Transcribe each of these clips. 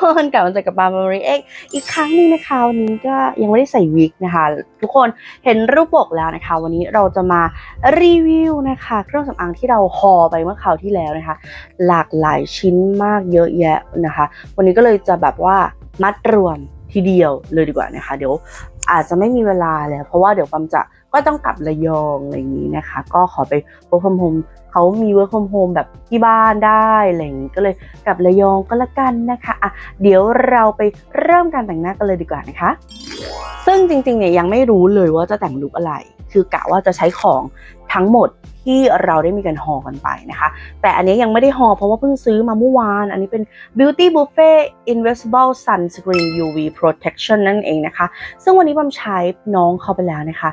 คนกลับมาเจอกับปาล์มมาริเอ็กอีกครั้งหนึงนะคะวันนี้ก็ยังไม่ได้ใส่วิกนะคะ ทุกคนเห็นรูปปกแล้วนะคะ วันนี้เราจะมารีวิวนะคะ เครื่องสำอางที่เราฮอไปเมื่อคราวที่แล้วนะคะ หลากหลายชิ้นมากเยอะแยะนะคะ วันนี้ก็เลยจะแบบว่ามัดรวมทีเดียวเลยดีกว่านะคะ เดี๋ยวอาจจะไม่มีเวลาแล้วเพราะว่าเดี๋ยวปั๊มจะ ก็ต้องกลับระยองอะไรอย่างนี้นะคะ ก็ขอไป work from home เขามี work from home แบบที่บ้านได้อะไรอย่างนี้ก็เลยกลับระยองก็แล้วกันนะคะอะเดี๋ยวเราไปเริ่มการแต่งหน้ากันเลยดีกว่านะคะ ซึ่งจริงๆเนี่ยยังไม่รู้เลยว่าจะแต่งลุคอะไร คือกะว่าจะใช้ของทั้งหมดที่เราได้มีการฮอกันไปนะคะ แต่อันนี้ยังไม่ได้ฮอเพราะว่าเพิ่งซื้อมาเมื่อวาน อันนี้เป็น Beauty Buffet Invisible Sunscreen UV Protection นั่นเองนะคะ ซึ่งวันนี้ปามใช้น้องเข้าไปแล้วนะคะ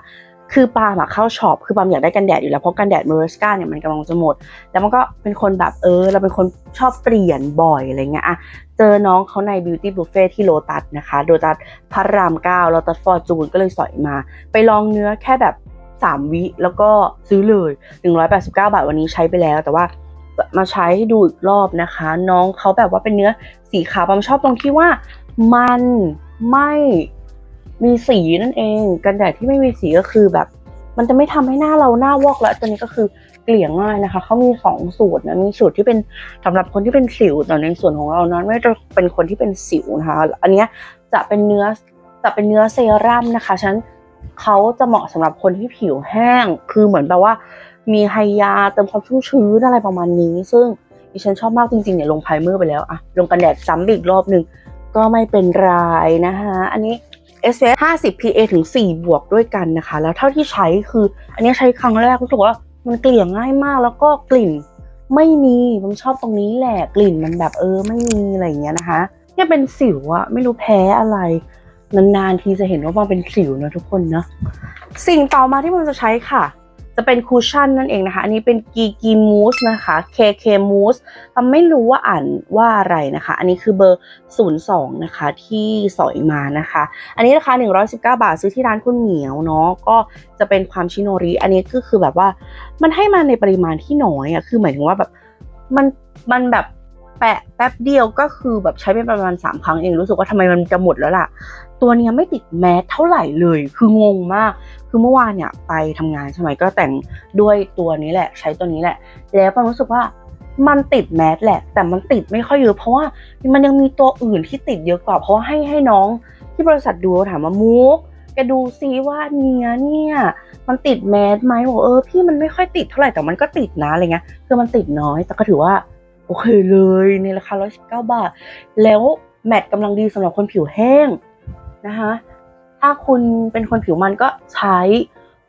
คือปาล์มอะเข้าช็อปคือปาล์มอยากได้กันแดดอยู่แล้วเพราะกันแดดเมอร์สกาเนี่ยมันกำลังจะหมด แล้วมันก็เป็นคนแบบเออ เราเป็นคนชอบเปลี่ยนบ่อยอะไรเงี้ยอะเจอน้องเขาใน Beauty Buffet ที่โลตัสนะคะโลตัสพระรามเก้าโลตัสฟอร์จูนก็เลยสอยมา ไปลองเนื้อแค่แบบ 3 วิ แล้วก็ซื้อเลย 189 บาทวันนี้ใช้ไปแล้วแต่ว่ามาใช้ดูอีกรอบนะคะ น้องเขาแบบว่าเป็นเนื้อสีขาวปาล์มชอบตรงที่ว่ามันไม่ มีสีนั่นเอง กันแดดที่ไม่มีสีก็คือแบบ มันจะไม่ทำให้หน้าเราหน้าวอกแล้วตัวนี้ก็คือเกลี่ยง่ายนะคะเขามีสองสูตรนะมีสูตรที่เป็นสำหรับคนที่เป็นสิวแต่ในส่วนของเรานั้นไม่จะเป็นคนที่เป็นสิวนะคะ อันนี้จะเป็นเนื้อจะเป็นเนื้อเซรั่มนะคะฉะนันเขาจะเหมาะสำหรับคนที่ผิวแห้ง คือเหมือนแบบว่ามีไฮยาเติมความชุ่มชื้นอะไรประมาณนี้ ซึ่งดิฉันชอบมากจริงๆเนี่ยลงไพรเมอร์ไปแล้วอะลงกันแดดซ้ำอีกรอบหนึ่งก็ไม่เป็นไรนะคะอันนี้ SPF 50 PA ถึง 4 บวกด้วยกันนะคะ แล้วเท่าที่ใช้คืออันนี้ใช้ครั้งแรกรู้สึกว่ามันเกลี่ยง่ายมากแล้วก็กลิ่นไม่มีผมชอบตรงนี้แหละกลิ่นมันแบบเออไม่มีอะไรอย่างเงี้ยนะคะเนี่ยเป็นสิวอะไม่รู้แพ้อะไร นานๆทีจะเห็นว่ามันเป็นสิวนะทุกคนนะสิ่งต่อมาที่มันจะใช้ค่ะ จะเป็นคูชั่นนั่นเองนะคะ อันนี้เป็นกีกีมูสนะคะ KK Mousse ทำไม่รู้ว่าอ่านว่าอะไรนะคะ อันนี้คือเบอร์ 02 นะคะ ที่สอยมานะคะ อันนี้ราคา 119 บาทซื้อที่ร้านคุณเหมียวเนาะ ก็จะเป็นความชิโนริ อันนี้ก็คือแบบว่ามันให้มาในปริมาณที่น้อยอะคือหมายถึงว่าแบบมันมันแบบแปะแป๊บเดียวก็คือแบบใช้ไปประมาณ 3 ครั้งเองรู้สึกว่าทำไมมันจะหมดแล้วล่ะ ตัวเนี้ยไม่ติดแมสเท่าไหร่เลย คืองงมาก คือเมื่อวานเนี่ยไปทำงานใช่ไหมก็แต่งด้วยตัวนี้แหละ ใช้ตัวนี้แหละ แล้วปารู้สึกว่ามันติดแมสแหละ แต่มันติดไม่ค่อยเยอะเพราะว่ามันยังมีตัวอื่นที่ติดเยอะกว่า เพราะว่าให้ให้น้องที่บริษัทดูถามว่ามุกแกดูซิว่าเนี้ยเนี่ยมันติดแมสไหมบอกเออพี่มันไม่ค่อยติดเท่าไหร่แต่มันก็ติดนะอะไรเงี้ยคือมันติดน้อยแต่ก็ถือว่าโอเคเลยในราคา119บาท แล้วแมทกำลังดีสำหรับคนผิวแห้ง นะคะ ถ้าคุณเป็นคนผิวมันก็ใช้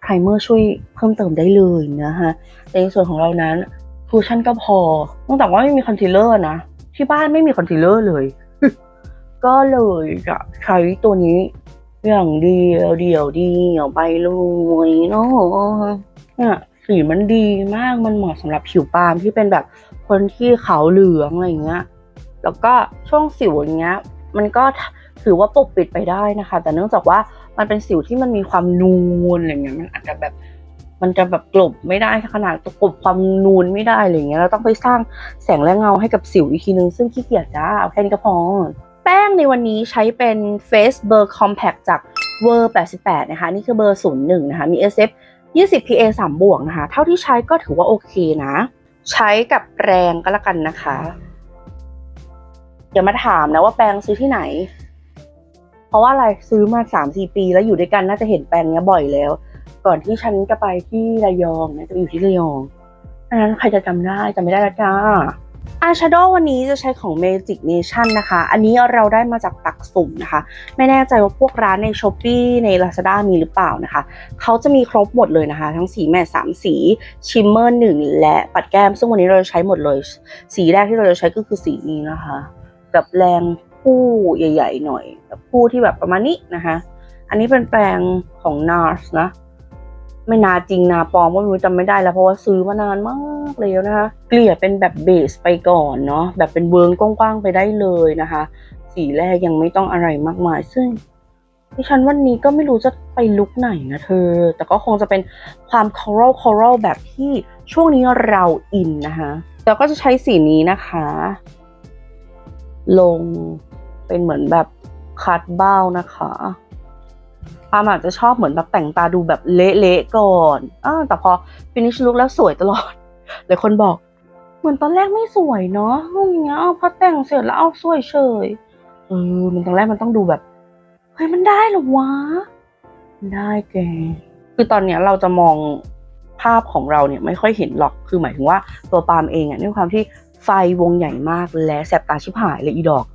ไพรเมอร์ช่วยเพิ่มเติมได้เลยนะคะแต่ในส่วนของเรานั้นคูชั่นก็พอตั้งแต่ว่าไม่มีคอนซีลเลอร์นะ ที่บ้านไม่มีคอนซีลเลอร์เลย ก็เลยจะใช้ตัวนี้อย่างเดียวเดียวเดียวไปเลยเนาะเนี่ยสีมันดีมากมันเหมาะสำหรับผิวปาล์มที่เป็นแบบคนที่ขาวเหลืองอะไรเงี้ย แล้วก็ช่วงสิวอย่างเงี้ย มันก็ ถือว่าปกปิดไปได้นะคะ แต่เนื่องจากว่ามันเป็นสิวที่มันมีความนูนอะไรเงี้ยมันอาจจะแบบมันจะแบบกลบไม่ได้ขนาดกลบความนูนไม่ได้อะไรเงี้ยเราต้องไปสร้างแสงและเงาให้กับสิวอีกทีนึง ซึ่งขี้เกียจจ้าเอาแค่นี้ก็พอแป้งในวันนี้ใช้เป็น Face Ber Compact จาก w e r 88 นะคะ นี่คือเบอร์ 01 นะคะ มี SF 20 PA 3 บวกนะคะ เท่าที่ใช้ก็ถือว่าโอเคนะ ใช้กับแปรงก็แล้วกันนะคะ เดี๋ยวมาถามนะว่าแปรงซื้อที่ไหน ราะว่าอะไรซื้อมาสามสี่ปี แล้วอยู่ด้วยกันน่าจะเห็นแปรงเนี้ยบ่อยแล้ว ก่อนที่ฉันจะไปที่ระยองนะจะอยู่ที่ระยองดังนั้นใครจะจำได้จำไม่ได้แล้วจ้าอายแชโดว์วันนี้จะใช้ของ Magic Nation นะคะ อันนี้เราได้มาจากตักสุ่มนะคะ ไม่แน่ใจว่าพวกร้านใน s h อ p e e ใน Lazada มีหรือเปล่านะคะ เขาจะมีครบหมดเลยนะคะ ทั้งสีแมตต์สามสีชิมเมอร์หนึ่งและปัดแก้ม ซึ่งวันนี้เราจะใช้หมดเลย สีแรกที่เราจะใช้ก็คือสีนี้นะคะ แบบแรง ผู้ใหญ่ ๆ หน่อยแบบผู้ที่แบบประมาณนี้นะคะ อันนี้เป็นแปลงของ NARS นะ ไม่นาจริงนาปลอมก็ไม่รู้จำไม่ได้แล้วเพราะว่าซื้อมานานมากแล้วนะคะ เกลี่ยเป็นแบบเบสไปก่อนเนาะแบบเป็นเวิร์งกว้างๆไปได้เลยนะคะ สีแรกยังไม่ต้องอะไรมากมายซึ่งดิฉันวันนี้ก็ไม่รู้จะไปลุกไหนนะเธอ แต่ก็คงจะเป็นความ coral coral แบบที่ช่วงนี้เราอินนะคะ แล้วก็จะใช้สีนี้นะคะ ลง เป็นเหมือนแบบคัดเบ้านะคะปาล์มอาจจะชอบเหมือนแบบแต่งตาดูแบบเละๆก่อนอแต่พอ finish look แล้วสวยตลอดหลายคนบอก เหมือนตอนแรกไม่สวยเนาะอย่างเงี้ยเอาพอแต่งเสร็จแล้วเอาสวยเฉยเออมันตอนแรกมันต้องดูแบบเฮ้ยมันได้เหรอวะได้แกคือตอนเนี้ยเราจะมองภาพของเราเนี่ยไม่ค่อยเห็นหรอกคือหมายถึงว่าตัวปาล์มเองอะด้วยความที่ไฟวงใหญ่มากและแสบตาชิบหายเลยอีดอก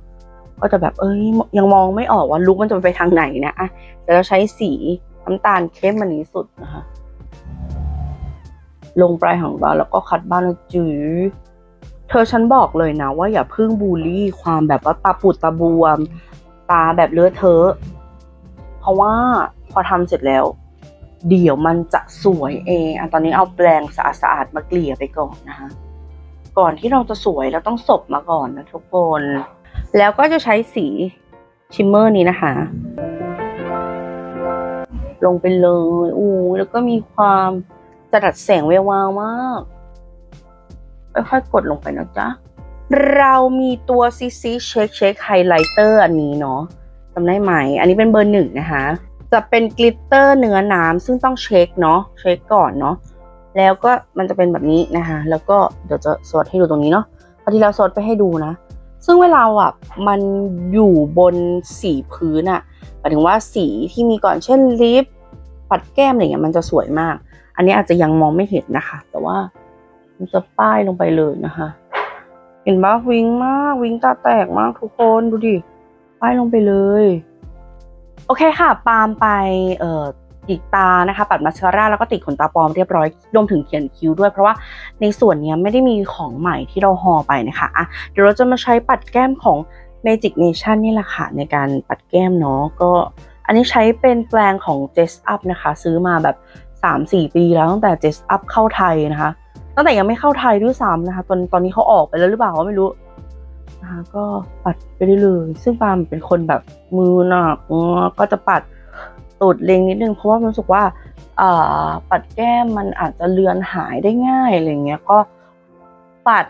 ก็จะแบบเอ้ยยังมองไม่ออกว่าลุกมันจะไปทางไหนนะอะแต่เราใช้สีน้ำตาลเข้มมันนี้สุดนะคะ ลงปลายของเราแล้วก็คัดบ้านจื๋อเธอฉันบอกเลยนะว่าอย่าพึ่งบูลลี่ความแบบว่าตาปูดตาบวม ตาแบบเลือเทอะเพราะว่าพอทำเสร็จแล้ว เดี๋ยวมันจะสวยเองอะตอนนี้เอาแปรงสะอาดๆมาเกลี่ยไปก่อนนะคะก่อนที่เราจะสวยเราต้องสบมาก่อนนะทุกคน แล้วก็จะใช้สีชิมเมอร์นี้นะคะ ลงไปเลยอู้แล้วก็มีความจรัดแสงแวววาวมากค่อยๆกดลงไปนะจ๊ะ เรามีตัวซีซีเช็คเช็คไฮไลท์เตอร์อันนี้เนาะจำได้ไหม อันนี้เป็นเบอร์หนึ่งนะคะ จะเป็นกลิตเตอร์เนื้อน้ำซึ่งต้องเช็คเนาะเช็คก่อนเนาะแล้วก็มันจะเป็นแบบนี้นะคะ แล้วก็เดี๋ยวจะสวดให้ดูตรงนี้เนาะพอที่เราสวดไปให้ดูนะ ซึ่งเวลาอะมันอยู่บนสีพื้นอะหมายถึงว่าสีที่มีก่อนเช่นลิปปัดแก้มอะไรเงี้ยมันจะสวยมาก อันนี้อาจจะยังมองไม่เห็นนะคะ แต่ว่ามันจะป้ายลงไปเลยนะคะ เห็นปะวิงมากวิงตาแตกมากทุกคนดูดิป้ายลงไปเลย โอเคค่ะ ปาล์มไปเอ่อ ติดตานะคะปัดมาสคาร่าแล้วก็ติดขนตาปลอมเรียบร้อยรวมถึงเขียนคิ้วด้วยเพราะว่าในส่วนนี้ไม่ได้มีของใหม่ที่เราฮอไปนะคะอะเดี๋ยวเราจะมาใช้ปัดแก้มของ Magic Nation นี่แหละค่ะในการปัดแก้มเนาะก็อันนี้ใช้เป็นแปลงของ j e s Up นะคะ ซื้อมาแบบ 3-4 ปีแล้วตั้งแต่ j e s Up เข้าไทยนะคะตั้งแต่ยังไม่เข้าไทยด้วยซ้ำนะคะตอนตอนนี้เขาออกไปแล้วหรือเปล่าก็ไม่รู้นะคะก็ปัดไปได้เลย ซึ่งปาล์มเป็นคนแบบมือหนักเนอะก็จะปัด ตูดเล็งนิดนึงเพราะว่ารู้สึกว่าปัดแก้มมันอาจจะเลือนหายได้ง่ายอะไรเงี้ยก็ปัด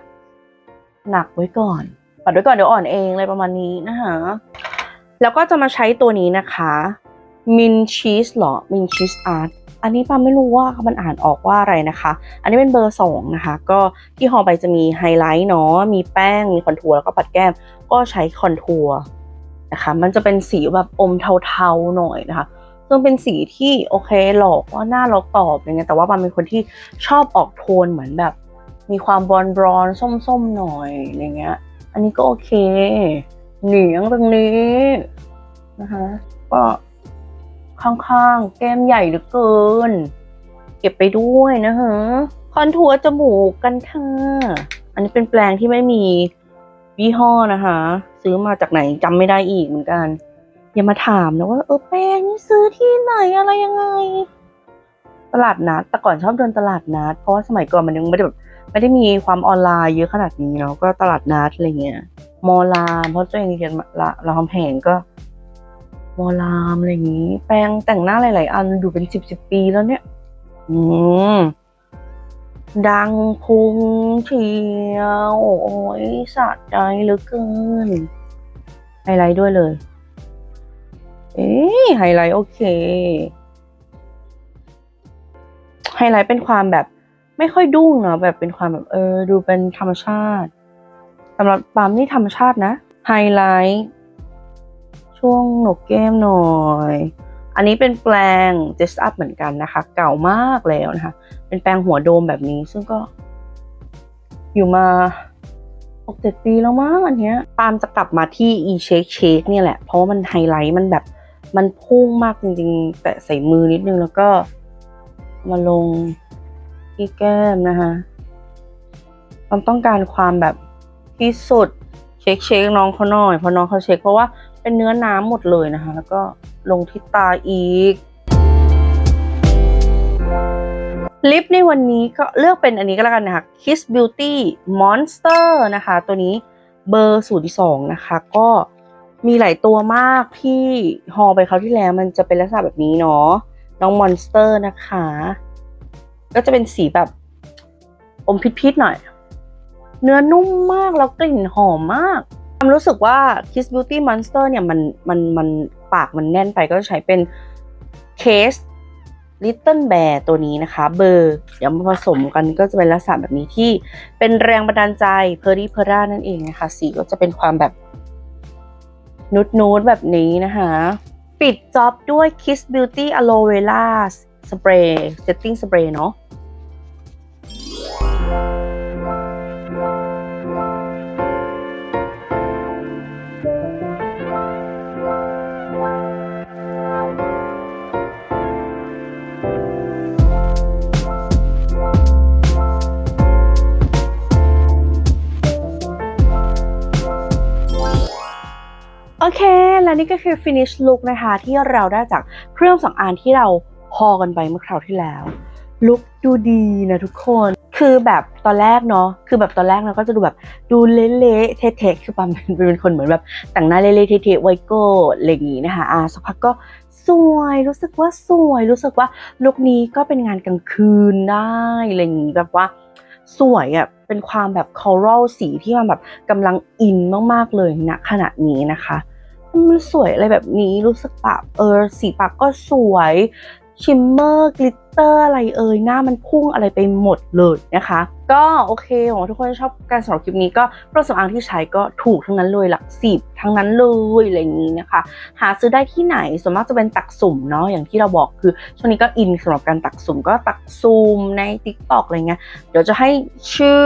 หนักไว้ก่อน ปัดไว้ก่อนเดี๋ยวอ่อนเองอะไรประมาณนี้นะคะแล้วก็จะมาใช้ตัวนี้นะคะมินชีสหรอมินชีสอาร์ตอันนี้ปาไม่รู้ว่ามันอ่านออกว่าอะไรนะคะ อันนี้เป็นเบอร์สองนะคะ ก็ที่ห่อไปจะมีไฮไลท์เนาะมีแป้งมีคอนทัวร์แล้วก็ปัดแก้ม ก็ใช้คอนทัวร์นะคะ มันจะเป็นสีแบบอมเทาๆหน่อยนะคะ ซึ่งเป็นสีที่โอเคหลอกว่าหน้าเราตอบอะไรเงี้ยแต่ว่าปาเป็นคนที่ชอบออกโทนเหมือนแบบ มีความบรอนบรอนๆส้มๆหน่อยอะไรเงี้ย อันนี้ก็โอเค เหนียงตรงนี้นะคะก็ข้างๆ แก้มใหญ่เหลือเกิน เก็บไปด้วยนะฮะคอนทัวร์จมูกกันค่ะ อันนี้เป็นแปลงที่ไม่มียี่ห้อนะคะ ซื้อมาจากไหนจำไม่ได้อีกเหมือนกัน อย่ามาถามนะว่าเออแป้งนี่ซื้อที่ไหนอะไรยังไง ตลาดนัดแต่ก่อนชอบเดินตลาดนัด เพราะว่าสมัยก่อนมันยังไม่ได้แบบไม่ได้มีความออนไลน์เยอะขนาดนี้เนาะก็ตลาดนัดอะไรเงี้ยมอลามเพราะตัวเองเรียนละรามคำแหงก็ มอลามอะไรอย่างนี้ แปรงแต่งหน้าหลาย ๆ อันอยู่เป็นสิบสิบปีแล้วเนี่ย อืมดังพุงเชียว โอ้ยสะใจเหลือเกินไฮไลท์ด้วยเลย ไฮไลท์โอเค ไฮไลท์เป็นความแบบไม่ค่อยดุ้งเนาะแบบเป็นความแบบเออ ดูเป็นธรรมชาติสำหรับปาล์มนี่ธรรมชาตินะ ไฮไลท์ช่วงหนกแก้มหน่อย อันนี้เป็นแปลง j e s Up เหมือนกันนะคะ เก่ามากแล้วนะคะ เป็นแปลงหัวโดมแบบนี้ซึ่งก็ อยู่มาหกเจ็ดปีแล้วมั้งอันเนี้ยปามจะกลับมาที่ e shake shake เนี่ยแหละ เพราะว่ามันไฮไลท์มันแบบ มันพุ่งมากจริงๆ แต่ใส่มือนิดนึงแล้วก็มาลงที่แก้มนะคะความต้องการความแบบที่สุดเช็คเช็คน้องเขาหน่อยเพราะน้องเขาเช็คเพราะว่าเป็นเนื้อน้ำหมดเลยนะคะ แล้วก็ลงที่ตาอีก ลิปในวันนี้ก็เลือกเป็นอันนี้ก็แล้วกันนะคะ Kiss Beauty Monster นะคะ ตัวนี้เบอร์สูตรที่สองนะคะ ก็ มีหลายตัวมากที่ฮอไปเขาวที่แล้วมันจะเป็นลักษณะแบบนี้เนาะน้อง Monster นะคะ ก็จะเป็นสีแบบอมพิษๆหน่อย เนื้อนุ่มมากแล้วกลิ่นหอมมากความรู้สึกว่า Kiss Beauty Monster เนี่ยมันมันมันปากมันแน่นไปก็ใช้เป็น Case Little Bear ตัวนี้นะคะ เบอร์ เดี๋ยวมาผสมกันก็จะเป็นลักษณะแบบนี้ที่เป็นแรงบันดาลใจ p e r รี่เพอร่านั่นเองนะคะ สีก็จะเป็นความแบบ นูดนูดแบบนี้นะคะ ปิดจ็อบด้วย Kiss Beauty Aloe Vera Spray Setting Spray เนาะ โอเค และนี่ก็คือ finish look นะคะ ที่เราได้จากเครื่องสำอางที่เราพอกันไปเมื่อคราวที่แล้วลุคดูดีนะทุกคน คือแบบตอนแรกเนาะ คือแบบตอนแรกเราก็จะดูแบบดูเละๆเทะๆคือปั๊มเป็นคนเหมือนแบบแต่งหน้าเละๆเทะๆไวโก้อะไรอย่างงี้นะคะอ่าสักพักก็สวยรู้สึกว่าสวยรู้สึกว่าลุคนี้ก็เป็นงานกลางคืนได้อะไรอย่างงี้แบบว่าสวยอะ่ะเป็นความแบบ coral สีที่มันแบบกำลังอินมากๆเลยณขณะนี้นะคะ มันสวยอะไรแบบนี้รู้สึกแบบเออสีปากก็สวยชิมเมอร์กลิตเตอร์อะไรเอ่ยหน้ามันพุ่งอะไรไปหมดเลยนะคะ ก็โอเคหวังทุกคนจะชอบการสำหรับคลิปนี้ก็เครื่องสำอางที่ใช้ก็ถูกทั้งนั้นเลยหลักสิบทั้งนั้นเลยอะไรอย่างนี้นะคะ หาซื้อได้ที่ไหนส่วนมากจะเป็นตักสุ่มเนาะอย่างที่เราบอกคือช่วงนี้ก็อินสำหรับการตักสุ่มก็ตักซูมใน t ิ k t o k อะไรเงี้ยเดี๋ยวจะให้ชื่อ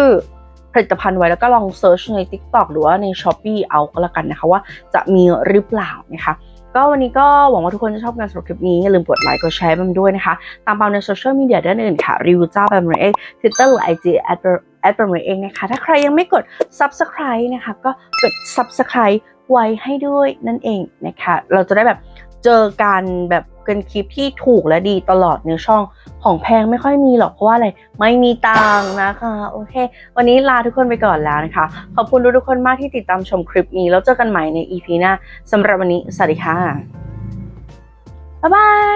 ผลิตภัณฑ์ไว้แล้วก็ลองเซิร์ชใน TikTok หรือว่าใน s h อ p e e เอาก็แล้วกันนะคะว่าจะมีหรือเปล่านะคะก็วันนี้ก็หวังว่าทุกคนจะชอบการสำหรับคลิปนี้ อย่าลืมกดไลค์กดแชร์มันด้วยนะคะ ตามปามในโซเชียลมีเดียด้านอื่นค่ะ รีวิวเจ้าแบมเรเอ็กทวิตเตอร์หรือไอจีแอดแอดแบมเรเอ็กนะคะ ถ้าใครยังไม่กด subscribe นะคะ ก็กด subscribe ไว้ให้ด้วยนั่นเองนะคะ เราจะได้แบบเจอการแบบ กันคลิปที่ถูกและดีตลอดในช่องของแพงไม่ค่อยมีหรอกเพราะว่าอะไรไม่มีตังนะคะโอเค วันนี้ลาทุกคนไปก่อนแล้วนะคะ ขอบคุณทุกคนมากที่ติดตามชมคลิปนี้ แล้วเจอกันใหม่ใน EP หน้าสำหรับวันนี้สวัสดีค่ะบ๊ายบาย